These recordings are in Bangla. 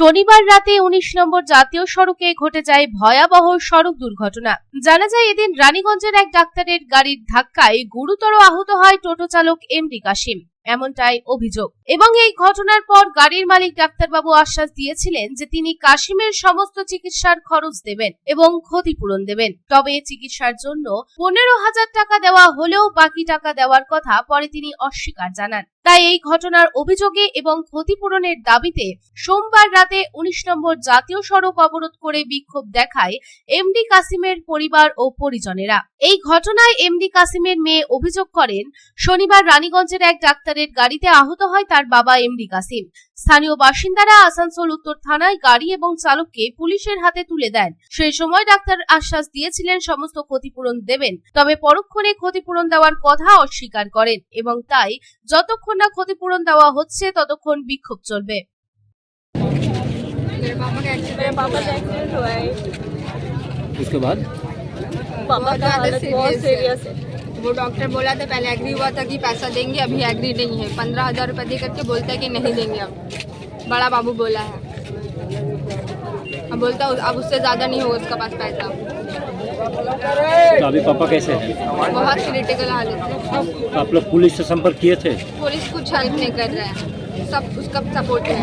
শনিবার রাতে উনিশ নম্বর জাতীয় সড়কে ঘটে যায় ভয়াবহ সড়ক দুর্ঘটনা। জানা যায় এদিন রানীগঞ্জের এক ডাক্তারের গাড়ির ধাক্কায় গুরুতর আহত হয় টোটো চালক এমডি কাশিম। এমনটাই অভিযোগ। এবং এই ঘটনার পর গাড়ির মালিক ডাক্তারবাবু আশ্বাস দিয়েছিলেন যে তিনি কাশিমের সমস্ত চিকিৎসার খরচ দেবেন এবং ক্ষতিপূরণ দেবেন। তবে চিকিৎসার জন্য পনেরো হাজার টাকা দেওয়া হলেও বাকি টাকা দেওয়ার কথা পরে তিনি অস্বীকার জানান। তাই এই ঘটনার অভিযোগে এবং ক্ষতিপূরণের দাবিতে সোমবার রাতে উনিশ নম্বর জাতীয় সড়ক অবরোধ করে বিক্ষোভ দেখায় এমডি কাসিমের পরিবার ও পরিজনেরা। এই ঘটনায় এমডি কাসিমের মেয়ে অভিযোগ করেন, শনিবার রানীগঞ্জের এক ডাক্তারের গাড়িতে আহত হয় তার বাবা এমডি কাসিম। স্থানীয় বাসিন্দারা আসানসোল উত্তর থানায় গাড়ি এবং চালককে পুলিশের হাতে তুলে দেন। সেই সময় ডাক্তার আশ্বাস দিয়েছিলেন সমস্ত ক্ষতিপূরণ দেবেন, তবে পরক্ষণে ক্ষতিপূরণ দেওয়ার কথা অস্বীকার করেন এবং তাই যতক্ষণ না ক্ষতিপূরণ দেওয়া হচ্ছে ততক্ষণ বিক্ষোভ চলবে मेरे पापा का एक्सीडेंट मेरे पापा का एक्सीडेंट हुआ है उसके बाद पापा का हालत बहुत सीरियस है वो डॉक्टर बोला था पहले एग्री हुआ था कि पैसा देंगे अभी एग्री नहीं है पंद्रह हजार रुपये दे करके बोलता है कि नहीं देंगे अब बड़ा बाबू बोला है अब बोलता है अब उससे ज़्यादा नहीं होगा उसका पास पैसा तो अभी पापा कैसे हैं बहुत क्रिटिकल हालत है तो आप लोग पुलिस से संपर्क किए थे पुलिस कुछ हेल्प नहीं कर रहा है सब उसका सपोर्ट है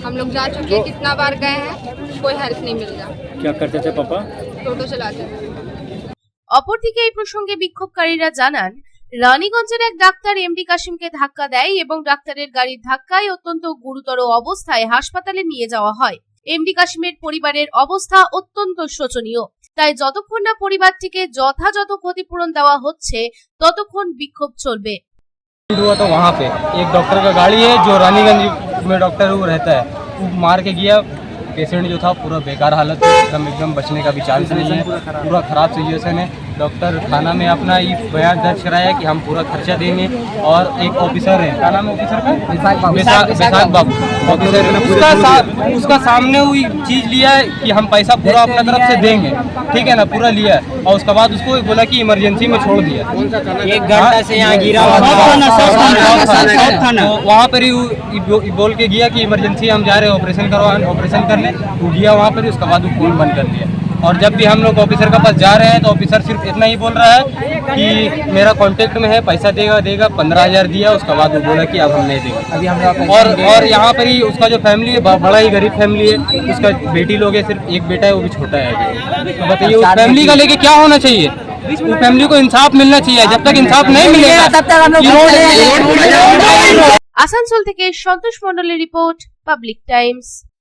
हम लोग जा चुके हैं कितना बार गए हैं कोई हेल्प नहीं मिल रहा क्या करते थे पापा टोटो चलाते थे অপরদিকে এই প্রসঙ্গে বিক্ষোভকারীরা জানান রানীগঞ্জের এক ডাক্তার এমডি কাশিমকে ধাক্কা দেয় এবং ডাক্তারের গাড়ির ধাক্কায় অত্যন্ত গুরুতর অবস্থায় হাসপাতালে নিয়ে যাওয়া হয় এমডি কাশিমের পরিবারের অবস্থা অত্যন্ত শোচনীয় তাই যতক্ষণ না পরিবারটিকে যথাযথ ক্ষতিপূরণ দেওয়া হচ্ছে ততক্ষণ বিক্ষোভ চলবে एक्सीडेंट हुआ था वहाँ पे एक डॉक्टर का गाड़ी है जो रानीगंज में डॉक्टर वो रहता है वो मार के गया पेशेंट जो था पूरा बेकार हालत है एकदम एकदम बचने का भी चांस नहीं है पूरा ख़राब सिचुएशन है डॉक्टर थाना में अपना ये बयान दर्ज कराया कि हम पूरा खर्चा देंगे और एक ऑफिसर है। क्या नाम है ऑफिसर का? विशाख बाबू। ऑफिसर उसका सा- उसका सामने हुई चीज़ लिया है कि हम पैसा पूरा अपना तरफ़ से देंगे। ठीक है ना? पूरा लिया है। और उसके बाद उसको बोला कि इमरजेंसी में छोड़ दिया। एक घंटा से यहाँ गिरा हुआ था। तो वहाँ पर ही बोल के गया कि इमरजेंसी हम जा रहे हैं ऑपरेशन करवाने ऑपरेशन करने वो गया वहाँ पर ही, उसके बाद वो फ़ोन बंद कर दिया। और जब भी हम लोग ऑफिसर के पास जा रहे हैं तो ऑफिसर सिर्फ इतना ही बोल रहा है कि मेरा कांटेक्ट में है पैसा देगा देगा पंद्रह हजार दिया उसके बाद वो बोला कि अब हम नहीं देंगे अभी हम लोग और और यहाँ पर ही उसका जो फैमिली है ब- बड़ा ही गरीब फैमिली है उसका बेटी लोग है सिर्फ एक बेटा है वो भी छोटा है अभी। तो बताइए उस फैमिली का लेके क्या होना चाहिए वो फैमिली को इंसाफ मिलना चाहिए जब तक इंसाफ नहीं मिलेगा तब तक हम लोग ये रोड- আসানসোল থেকে সন্তোষ মন্ডলের রিপোর্ট পাবলিক টাইমস